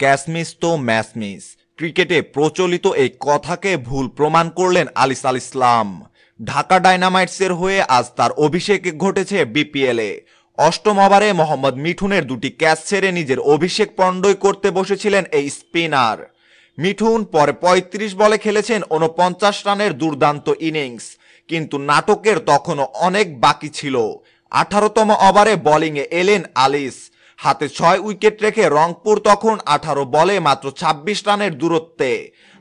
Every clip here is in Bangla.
ক্যাচ মিস তো ম্যাশমিস ক্রিকেটে প্রচলিত এই কথাকে ভুল প্রমাণ করলেন আলিস আল ইসলাম। ঢাকা ডাইনামাইটসের হয়ে আজ তার অভিষেক ঘটেছে বিপিএলে অষ্টম ওভারে মোহাম্মদ মিঠুনের দুটি ক্যাচ ছেড়ে নিজের অভিষেক পণ্ডই করতে বসেছিলেন এই স্পিনার। মিঠুন পরে ৩৫ বলে খেলেছেন উনপঞ্চাশ রানের দুর্দান্ত ইনিংস, কিন্তু নাটকের তখনও অনেক বাকি ছিল। আঠারোতম ওভারে বোলিংয়ে এলেন আলিস। হাতে ছয় উইকেট রেখে রংপুর তখন আঠারো বলে মাত্র ২৬ রানের দূরত্বে।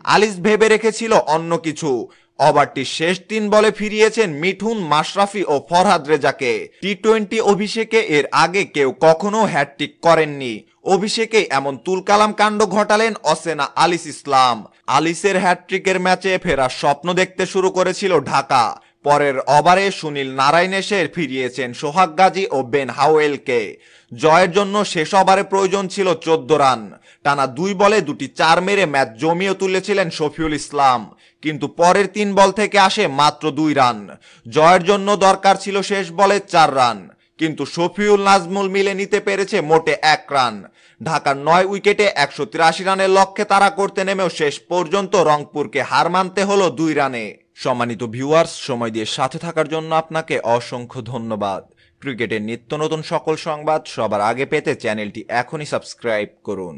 আলিস ভেবে রেখেছিল অন্য কিছু। ওভারটি শেষ তিন বলে ফিরিয়েছেন মিঠুন, মাশরাফি ও ফরহাদ রেজাকে। টি টোয়েন্টি অভিষেকে এর আগে কেউ কখনো হ্যাটট্রিক করেননি। অভিষেকে এমন তুলকালাম কাণ্ড ঘটালেন অসেনা আলিস ইসলাম। আলিসের হ্যাটট্রিকের ম্যাচে ফেরার স্বপ্ন দেখতে শুরু করেছিল ঢাকা। পরের ওভারে সুনীল নারায়ণ এসে ফিরিয়েছেন সোহাগ গাজী ও বেন হাওয়েলকে। জয়ের জন্য শেষ ওভারে প্রয়োজন ছিল চোদ্দ রান। টানা দুই বলে দুটি চার মেরে ম্যাচ জমিয়ে তুলেছিলেন শফিউল ইসলাম। কিন্তু পরের তিন বল থেকে আসে মাত্র দুই রান। জয়ের জন্য দরকার ছিল শেষ বলে চার রান। কিন্তু শফিউল নাজমুল মিলে নিতে পেরেছে মোটে এক রান। ঢাকার নয় উইকেটে একশো তিরাশি রানের লক্ষ্যে তারা করতে নেমেও শেষ পর্যন্ত রংপুরকে হার মানতে হলো দুই রানে। সম্মানিত ভিউয়ার্স সময় দিয়ে সাথে থাকার জন্য আপনাকে অসংখ্য ধন্যবাদ। ক্রিকেটের নিত্য নতুন সকল সংবাদ সবার আগে পেতে চ্যানেলটি এখনই সাবস্ক্রাইব করুন।